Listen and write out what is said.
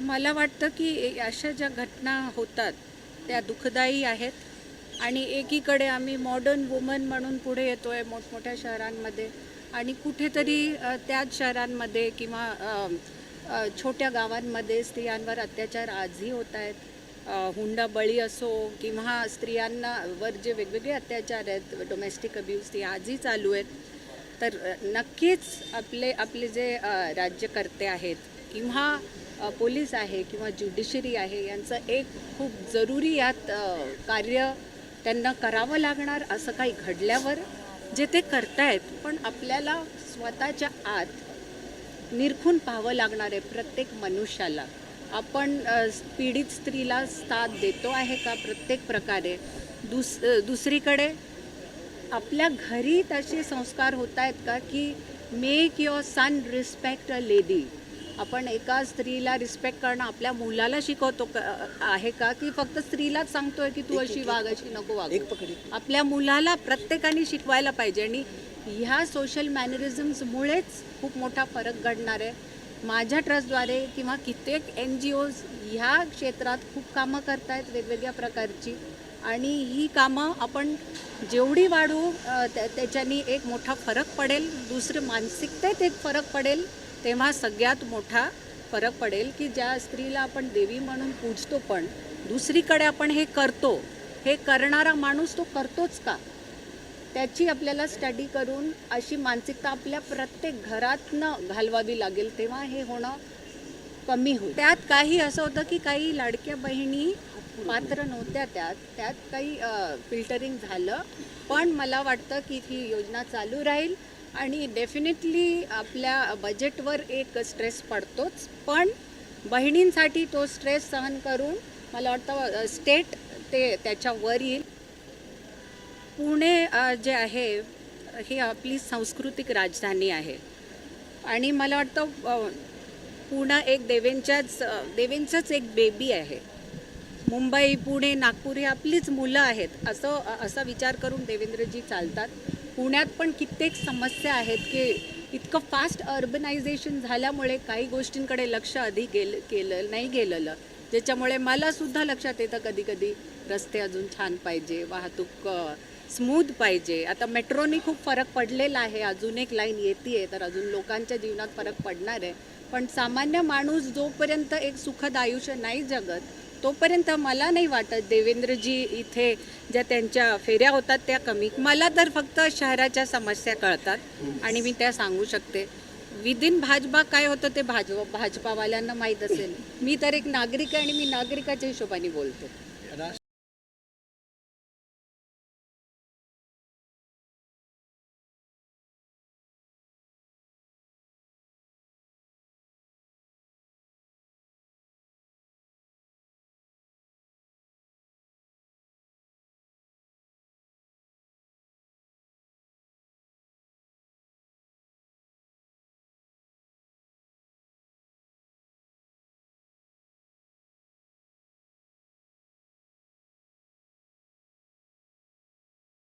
मला वाटतं की अशा ज्या घटना होतात त्या दुःखदायी आहेत. आणि एकीकडे आम्ही मॉडर्न वुमन म्हणून पुढे येतो आहे मोठमोठ्या शहरांमध्ये आणि कुठेतरी त्याच शहरांमध्ये किंवा छोट्या गावांमध्ये स्त्रियांवर अत्याचार आजही होत आहेत. हुंडा बळी असो किंवा स्त्रियांना वर जे वेगवेगळे अत्याचार आहेत डोमेस्टिक अब्यूज ते आजही चालू आहेत. तर नक्कीच आपले आपले जे राज्यकर्ते आहेत किंवा पोलीस आहे किंवा ज्युडिशरी आहे यांचं एक खूप जरुरी यात कार्य त्यांना करावं लागणार असं काही घडल्यावर जे ते करतायत पण आपल्याला स्वतःच्या आत निरखून पाहावं लागणार आहे प्रत्येक मनुष्याला. आपण पीडित स्त्रीला साथ देतो आहे का प्रत्येक प्रकारे? दुस दुसरीकडे आपल्या घरी तसे संस्कार होत आहेत का की make your son respect a lady आपण एका स्त्रीला रिस्पेक्ट करणं आपल्या मुलाला शिकवतो का आहे का? की फक्त स्त्रीलाच सांगतोय की तू अशी वाग अशी नको वाग? आपल्या मुलाला प्रत्येकाने शिकवायला पाहिजे आणि ह्या सोशल मॅनरिझम्समुळेच खूप मोठा फरक घडणार आहे. माझ्या ट्रस्टद्वारे किंवा कित्येक एन जी ओज ह्या क्षेत्रात खूप कामं करतायत वेगवेगळ्या प्रकारची. आणि ही कामं आपण जेवढी त्या त्याच्यानी एक मोठा फरक पडेल दुसरं मानसिकतेत एक फरक पडेल. तेव्हा सगळ्यात मोठा फरक पडेल की ज्या स्त्रीला आपण देवी म्हणून पूजतो पण दुसरीकडे आपण हे करतो हे करणारा माणूस तो करतोच का? त्याची आपल्याला स्टडी करून अशी मानसिकता आपल्या प्रत्येक घरातनं घालवावी लागेल तेव्हा हे होणं कमी होईल. त्यात काही असं होतं की काही लाडक्या बहिणी पात्र नव्हत्या त्यात त्यात काही फिल्टरिंग झालं. पण मला वाटतं की ही योजना चालू राहील. आणि डेफिनेटली आपल्या बजेटवर एक स्ट्रेस पडतोच. पण बहिणींसाठी तो स्ट्रेस सहन करून मला वाटतं स्टेट ते त्याच्यावर येईल पुणे जे आहे ही आपली सांस्कृतिक राजधानी आहे. आणि मला वाटतं पुणे एक देवेंच्याच देवेंचंच एक बेबी आहे. मुंबई पुणे नागपूर ही आपलीच मुलं आहेत असं असा विचार करून देवेंद्रजी चालतात. पुण्यात पण कित्येक समस्या आहेत की इतकं फास्ट अर्बनायझेशन झाल्यामुळे काही गोष्टींकडे लक्ष आधी गेल केलं नाही गेलेलं. ज्याच्यामुळे मला सुद्धा लक्षात येतं कधी कधी रस्ते अजून छान पाहिजे वाहतूक स्मूथ पाहिजे. आता मेट्रोनी खूप फरक पडलेला आहे. अजून एक लाईन येते तर अजून लोकांच्या जीवनात फरक पडणार आहे. पण सामान्य माणूस जोपर्यंत एक सुखद आयुष्य नाही जगत तोपर्यंत मला नाही वाटत देवेंद्रजी इथे ज्या त्यांच्या फेऱ्या होतात त्या कमी. मला तर फक्त शहराच्या समस्या कळतात आणि मी त्या सांगू शकते. विदिन भाजपा काय होतं ते भाजपा भाजपावाल्यांना माहीत असेल. मी तर एक नागरिक आहे आणि मी नागरिकाच्या हिशोबाने बोलते.